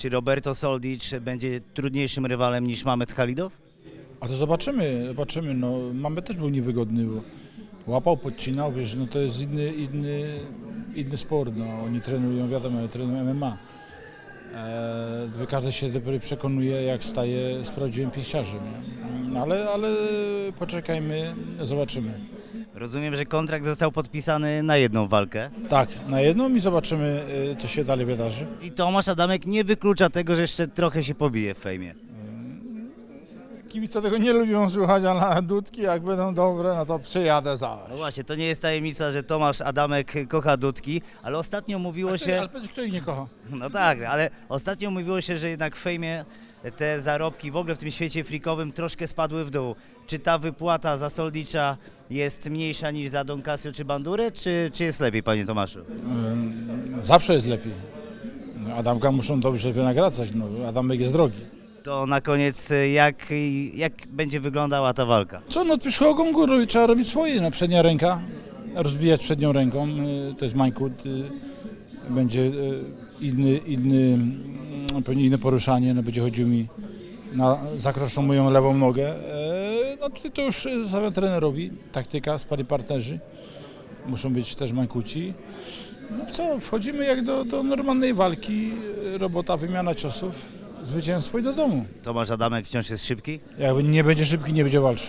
Czy Roberto Soldic będzie trudniejszym rywalem niż Mamet Khalidow? A to zobaczymy, zobaczymy. No, mamy też był niewygodny, bo łapał, podcinał, wiesz, no to jest inny, inny, inny sport. No. Oni trenują, wiadomo, trenują MMA. E, każdy się dopiero przekonuje, jak staje z prawdziwym pięściarzem. No, ale, ale poczekajmy, zobaczymy. Rozumiem, że kontrakt został podpisany na jedną walkę. Tak, na jedną i zobaczymy, e, co się dalej wydarzy. I Tomasz Adamek nie wyklucza tego, że jeszcze trochę się pobije w fejmie. Kibice tego nie lubią słuchać, ale dudki jak będą dobre, no to przyjadę zaś. No właśnie, to nie jest tajemnica, że Tomasz Adamek kocha dudki, ale ostatnio mówiło się... Ale powiedz, kto ich nie kocha? No tak, ale ostatnio mówiło się, że jednak w fejmie te zarobki w ogóle w tym świecie frikowym troszkę spadły w dół. Czy ta wypłata za Soldicza jest mniejsza niż za Don Casio czy Bandurę, czy, czy jest lepiej, panie Tomaszu? Zawsze jest lepiej. Adamka muszą dobrze wynagradzać, no, Adamek jest drogi. To na koniec, jak, jak będzie wyglądała ta walka? Co, no przyszło gonguru i trzeba robić swoje, no, przednia ręka, rozbijać przednią ręką, y, to jest mańkut, y, będzie y, inny, inny, mm, pewnie inne poruszanie, no, będzie chodził mi na zakroczną moją lewą nogę. E, No to- już sam trenerowi, taktyka, spali partnerzy, muszą być też mańkuci. No co, wchodzimy jak do, do normalnej walki, y, robota, wymiana ciosów, zwycięstwo i do domu. Tomasz Adamek wciąż jest szybki? Jakby nie będzie szybki, nie będzie walczył.